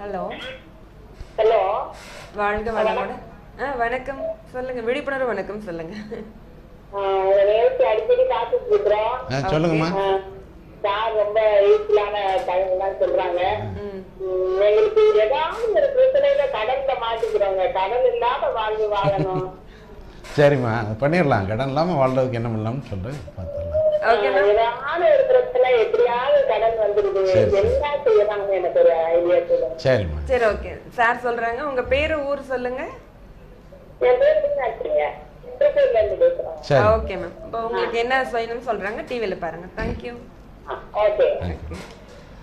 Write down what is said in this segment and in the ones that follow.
Hello. Hello. வாழ்க வளமுடன். ஆ வணக்கம். சொல்லுங்க விழிப்புணர்வு வணக்கம் சொல்லுங்க. சொல்லுங்கம்மா. சார் ரொம்ப யூஸ்ஃபுல்லான தகவல் சொல்றாங்க. ம். உம், எங்களுக்கு ஏதாவது ஒரு பிரச்சனையில கடல்ல மாட்டிக்கிறோங்க. கடல் இல்லாம வாழ்வு வாழணும். சரிம்மா அது பண்ணிடலாம். கடன் இல்லாமல் வாழ்றதுக்கு என்ன பண்ணலாம்னு சொல்லு பார்த்துடலாம் சரிம்மா சரி ஓகே சார் சொல்றாங்க. உங்க பேரு ஊர் சொல்லுங்க. ஓகே மேம் இப்போ உங்களுக்கு என்ன செய்யணும்னு சொல்றாங்க டிவியில பாருங்க. தேங்க்யூ ஓகே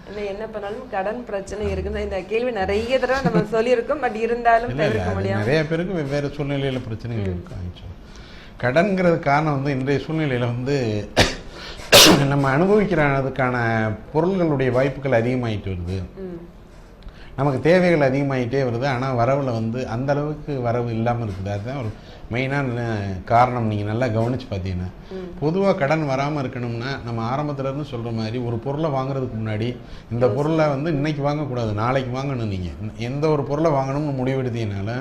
என்ன என்ன பண்ணாலும் கடன் பிரச்சனை இருக்குது இந்த கேள்வி நிறைய தடவை நம்ம சொல்லியிருக்கோம். பட் இருந்தாலும் இல்லை இல்லை தவிர்க்க அது முடியாம. நிறைய பேருக்கு வெவ்வேறு சூழ்நிலையில் பிரச்சனைகள் ஆக்சுவலாக கடன்கிறது காரணம் வந்து இன்றைய சூழ்நிலையில் வந்து நம்ம அனுபவிக்கிறதுக்கான பொருள்களுடைய வாய்ப்புகள் அதிகமாயிட்டு வருது. நமக்கு தேவைகள் அதிகமாயிட்டே வருது. ஆனால் வரவில் வந்து அந்த அளவுக்கு வரவு இல்லாமல் இருக்குது. அதுதான் ஒரு மெயினான காரணம். நீங்கள் நல்லா கவனித்து பார்த்தீங்கன்னா பொதுவாக கடன் வராமல் இருக்கணும்னா நம்ம ஆரம்பத்துல இருந்து சொல்கிற மாதிரி ஒரு பொருளை வாங்குறதுக்கு முன்னாடி இந்த பொருளை வந்து இன்னைக்கு வாங்கக்கூடாது நாளைக்கு வாங்கணும் நீங்கள் எந்த ஒரு பொருளை வாங்கணும்னு முடிவெடுத்தீங்கனால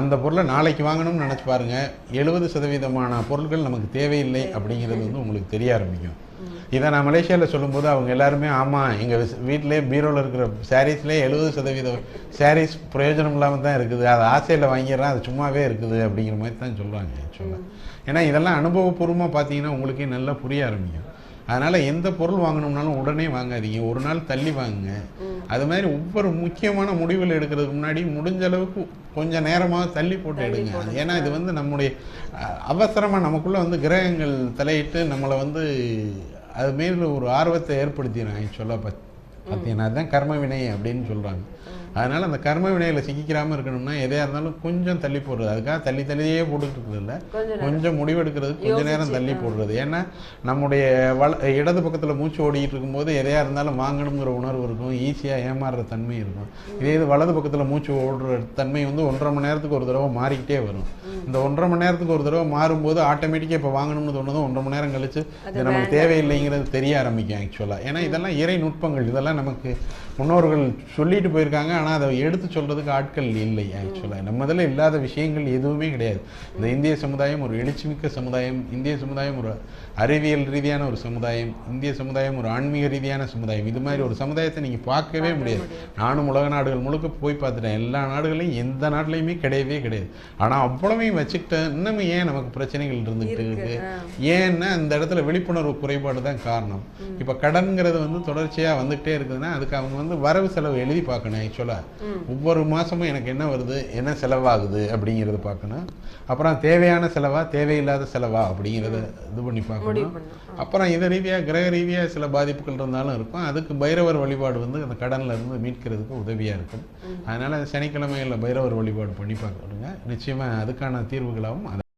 அந்த பொருளை நாளைக்கு வாங்கணும்னு நினச்சி பாருங்கள் எழுபது சதவீதமான பொருட்கள் நமக்கு தேவையில்லை அப்படிங்கிறது வந்து உங்களுக்கு தெரிய ஆரம்பிக்கும். இதை நான் மலேசியாவில் சொல்லும்போது அவங்க எல்லாருமே ஆமாம் எங்கள் வீட்டிலே பீரோவில் இருக்கிற சாரீஸ்லேயே எழுபது சதவீதம் சாரீஸ் பிரயோஜனம் இல்லாமல் தான் இருக்குது. அது ஆசையில் வாங்கிடுறேன் அது சும்மாவே இருக்குது அப்படிங்கிற மாதிரி தான் சொல்கிறாங்க ஆக்சுவலாக ஏன்னா இதெல்லாம் அனுபவபூர்வமாக பார்த்தீங்கன்னா உங்களுக்கே நல்லா புரிய ஆரம்பிக்கும். அதனால் எந்த பொருள் வாங்கணும்னாலும் உடனே வாங்காதீங்க. ஒரு நாள் தள்ளி வாங்குங்க. அது மாதிரி ஒவ்வொரு முக்கியமான முடிவுகள் எடுக்கிறதுக்கு முன்னாடி முடிஞ்ச அளவுக்கு கொஞ்சம் நேரமாக தள்ளி போட்டு எடுங்க. ஏன்னா இது வந்து நம்முடைய அவசரமாக நமக்குள்ளே வந்து கிரகங்கள் தலையிட்டு நம்மளை வந்து அது மேல ஒரு ஆர்வத்தை ஏற்படுத்திடும். ஆக்சுவலாக பார்த்தீங்கன்னா அதுதான் கர்ம வினை அப்படின்னு சொல்கிறாங்க அதனால் அந்த கர்ம வினையில் சிக்கிக்கிறாமல் இருக்கணும்னா எதையாக இருந்தாலும் கொஞ்சம் தள்ளி போடுறது. அதுக்காக தள்ளி தள்ளியே போட்டுட்டு இருக்கிறது இல்ல கொஞ்ச கொஞ்சம் முடிவெடுக்கிறது கொஞ்ச நேரம் தள்ளி போடுறது. ஏன்னா நம்முடைய வல இடது பக்கத்தில் மூச்சு ஓடிட்டு இருக்கும்போது எதையாக இருந்தாலும் வாங்கணுங்கிற உணர்வு இருக்கும். ஈஸியாக ஏமாறுற தன்மை இருக்கும். இதே இது வலது பக்கத்தில் மூச்சு ஓடுற தன்மை வந்து ஒன்றரை மணி நேரத்துக்கு ஒரு தடவை மாறிக்கிட்டே வரும். இந்த ஒன்றரை மணி நேரத்துக்கு ஒரு தடவை மாறும்போது ஆட்டோமேட்டிக்காக இப்போ வாங்கணும்னு தோணுதும் ஒன்றரை மணி நேரம் கழிச்சு இது நமக்கு தேவையில்லைங்கிறது தெரிய ஆரம்பிக்கும் ஆக்சுவலாக ஏன்னா இதெல்லாம் இறை நுட்பங்கள். இதெல்லாம் நமக்கு முன்னோர்கள் சொல்லிட்டு போயிருக்காங்க. ஆனால் அதை எடுத்து சொல்றதுக்கு ஆட்கள் இல்லை ஆக்சுவலாக நம்ம இதில் இல்லாத விஷயங்கள் எதுவுமே கிடையாது. இந்த இந்திய சமுதாயம் ஒரு எழுச்சிமிக்க சமுதாயம் இந்திய சமுதாயம் ஒரு அறிவியல் ரீதியான ஒரு சமுதாயம் இந்திய சமுதாயம் ஒரு ஆன்மீக ரீதியான சமுதாயம். இது மாதிரி ஒரு சமுதாயத்தை நீங்கள் பார்க்கவே முடியாது. நானும் உலக நாடுகள் முழுக்க போய் பார்த்துட்டேன். எல்லா நாடுகளையும் எந்த நாட்டிலையுமே கிடையவே கிடையாது. ஆனால் அவ்வளவையும் வச்சுக்கிட்டு இன்னமும் ஏன் நமக்கு பிரச்சனைகள் இருந்துகிட்டு இருக்கு. ஏன்னா அந்த இடத்துல விழிப்புணர்வு குறைபாடு தான் காரணம். இப்போ கடன்கிறது வந்து தொடர்ச்சியாக வந்துகிட்டே இருக்குதுன்னா அதுக்கு அவங்க வந்து வரவு செலவு எழுதி பார்க்கணும் ஆக்சுவலாக ஒவ்வொரு மாதமும் எனக்கு என்ன வருது? என்ன செலவாகுது? அப்படிங்கிறத பார்க்கணும். அப்புறம் தேவையான செலவா? தேவையில்லாத செலவா? அப்படிங்கிறத இது பண்ணி பார்க்கணும். அப்புறம் இதை ரீதியாக கிரக ரீதியாக சில பாதிப்புகள் இருந்தாலும் இருக்கும். அதுக்கு பைரவர் வழிபாடு வந்து அந்த கடன்ல இருந்து மீட்கிறதுக்கு உதவியாக இருக்கும். அதனால சனிக்கிழமைகளில் பைரவர் வழிபாடு பண்ணி பார்க்கணுங்க. நிச்சயமாக அதுக்கான தீர்வுகளாகவும்